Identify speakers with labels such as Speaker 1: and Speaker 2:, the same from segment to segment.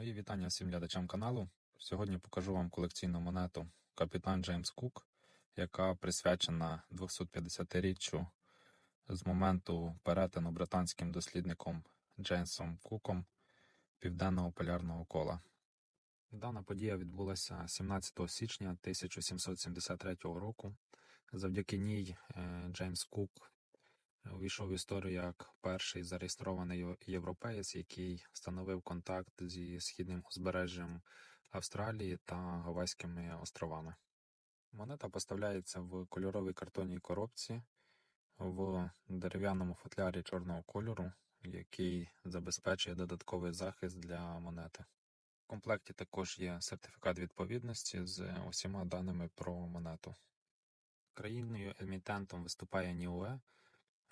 Speaker 1: Мої вітання всім глядачам каналу. Сьогодні покажу вам колекційну монету Капітан Джеймс Кук, яка присвячена 250-річчю з моменту перетину британським дослідником Джеймсом Куком південного полярного кола. Дана подія відбулася 17 січня 1773 року. Завдяки ній е, Джеймс Кук увійшов в історію як перший зареєстрований єв- європеєць, який встановив контакт зі східним узбережжям Австралії та Гавайськими островами. Монета поставляється в кольоровій картонній коробці в дерев'яному футлярі чорного кольору, який забезпечує додатковий захист для монети. В комплекті також є сертифікат відповідності з усіма даними про монету. Країною емітентом виступає Ніуе,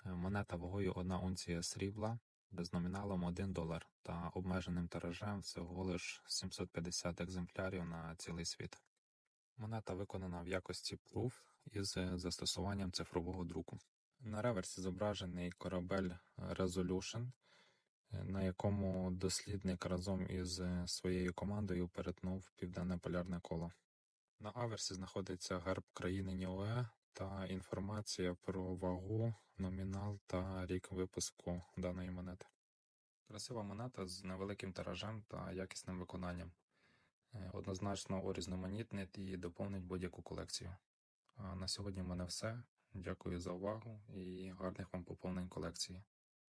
Speaker 1: Монета вагою 1 унція срібла з номіналом 1 долар та обмеженим тиражем всього лиш 750 екземплярів на цілий світ. Монета виконана в якості proof із застосуванням цифрового друку. На реверсі зображений корабель Resolution, е, на якому дослідник разом із своєю командою перетнув південне полярне коло. На аверсі знаходиться герб країни Ніуе та інформація про вагу, номінал та рік випуску даної монети. Красива монета з невеликим тиражем та якісним виконанням. Е, Однозначно урізноманітнить і доповнить будь-яку колекцію. А на сьогодні в мене все. Дякую за увагу і гарних вам поповнень колекції.